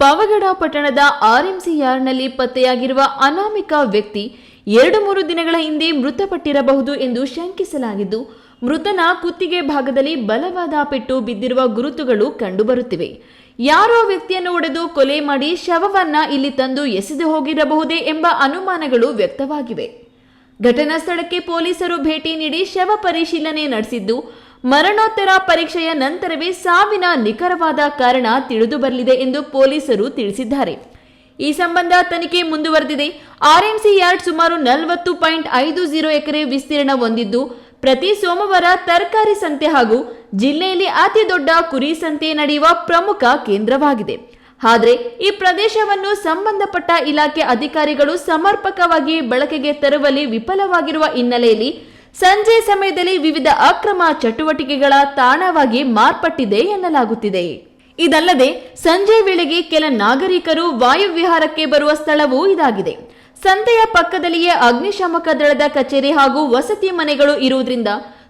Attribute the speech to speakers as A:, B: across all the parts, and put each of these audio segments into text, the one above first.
A: ಪಾವಗಡ ಪಟ್ಟಣದ ಆರ್ಎಂಸಿ ಯಾರ್ಡ್ನಲ್ಲಿ ಪತ್ತೆಯಾಗಿರುವ ಅನಾಮಿಕ ವ್ಯಕ್ತಿ ಎರಡು ಮೂರು ದಿನಗಳ ಹಿಂದೆ ಮೃತಪಟ್ಟಿರಬಹುದು ಎಂದು ಶಂಕಿಸಲಾಗಿದ್ದು, ಮೃತನ ಕುತ್ತಿಗೆ ಭಾಗದಲ್ಲಿ ಬಲವಾದ ಪೆಟ್ಟು ಬಿದ್ದಿರುವ ಗುರುತುಗಳು ಕಂಡುಬರುತ್ತಿವೆ. ಯಾರೋ ವ್ಯಕ್ತಿಯನ್ನು ಒಡೆದು ಕೊಲೆ ಮಾಡಿ ಶವವನ್ನ ಇಲ್ಲಿ ತಂದು ಎಸೆದು ಹೋಗಿರಬಹುದೇ ಎಂಬ ಅನುಮಾನಗಳು ವ್ಯಕ್ತವಾಗಿವೆ. ಘಟನಾ ಸ್ಥಳಕ್ಕೆ ಪೊಲೀಸರು ಭೇಟಿ ನೀಡಿ ಶವ ಪರಿಶೀಲನೆ ನಡೆಸಿದ್ದು ಮರಣೋತ್ತರ ಪರೀಕ್ಷೆಯ ನಂತರವೇ ಸಾವಿನ ನಿಖರವಾದ ಕಾರಣ ತಿಳಿದು ಬರಲಿದೆ ಎಂದು ಪೊಲೀಸರು ತಿಳಿಸಿದ್ದಾರೆ. ಈ ಸಂಬಂಧ ತನಿಖೆ ಮುಂದುವರೆದಿದೆ. ಆರ್ಎಂಸಿ ಯಾರ್ಡ್ ಸುಮಾರು ನಲವತ್ತು ಪಾಯಿಂಟ್ ಐದು ಜೀರೋ ಎಕರೆ ವಿಸ್ತೀರ್ಣ ಹೊಂದಿದ್ದು, ಪ್ರತಿ ಸೋಮವಾರ ತರಕಾರಿ ಸಂತೆ ಹಾಗೂ ಜಿಲ್ಲೆಯಲ್ಲಿ ಅತಿ ದೊಡ್ಡ ಕುರಿ ಸಂತೆ ನಡೆಯುವ ಪ್ರಮುಖ ಕೇಂದ್ರವಾಗಿದೆ. ಆದರೆ ಈ ಪ್ರದೇಶವನ್ನು ಸಂಬಂಧಪಟ್ಟ ಇಲಾಖೆ ಅಧಿಕಾರಿಗಳು ಸಮರ್ಪಕವಾಗಿ ಬಳಕೆಗೆ ತರುವಲ್ಲಿ ವಿಫಲವಾಗಿರುವ ಹಿನ್ನೆಲೆಯಲ್ಲಿ ಸಂಜೆ ಸಮಯದಲ್ಲಿ ವಿವಿಧ ಅಕ್ರಮ ಚಟುವಟಿಕೆಗಳ ತಾಣವಾಗಿ ಮಾರ್ಪಟ್ಟಿದೆ ಎನ್ನಲಾಗುತ್ತಿದೆ. ಇದಲ್ಲದೆ, ಸಂಜೆ ವೇಳೆಗೆ ಕೆಲ ನಾಗರಿಕರು ವಾಯುವಿಹಾರಕ್ಕೆ ಬರುವ ಸ್ಥಳವೂ ಇದಾಗಿದೆ. ಸಂತೆಯ ಪಕ್ಕದಲ್ಲಿಯೇ ಅಗ್ನಿಶಾಮಕ ದಳದ ಕಚೇರಿ ಹಾಗೂ ವಸತಿ ಮನೆಗಳು ಇರುವುದರಿಂದ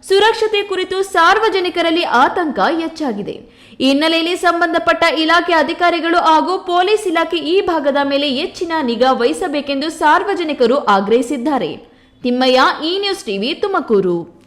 A: ಸುರಕ್ಷತೆ ಕುರಿತು ಸಾರ್ವಜನಿಕರಲ್ಲಿ ಆತಂಕ ಹೆಚ್ಚಾಗಿದೆ. ಈ ಹಿನ್ನೆಲೆಯಲ್ಲಿ ಸಂಬಂಧಪಟ್ಟ ಇಲಾಖೆ ಅಧಿಕಾರಿಗಳು ಹಾಗೂ ಪೊಲೀಸ್ ಇಲಾಖೆ ಈ ಭಾಗದ ಮೇಲೆ ಹೆಚ್ಚಿನ ನಿಗಾ ವಹಿಸಬೇಕೆಂದು ಸಾರ್ವಜನಿಕರು ಆಗ್ರಹಿಸಿದ್ದಾರೆ. Thimmaiah E news TV Tumakuru.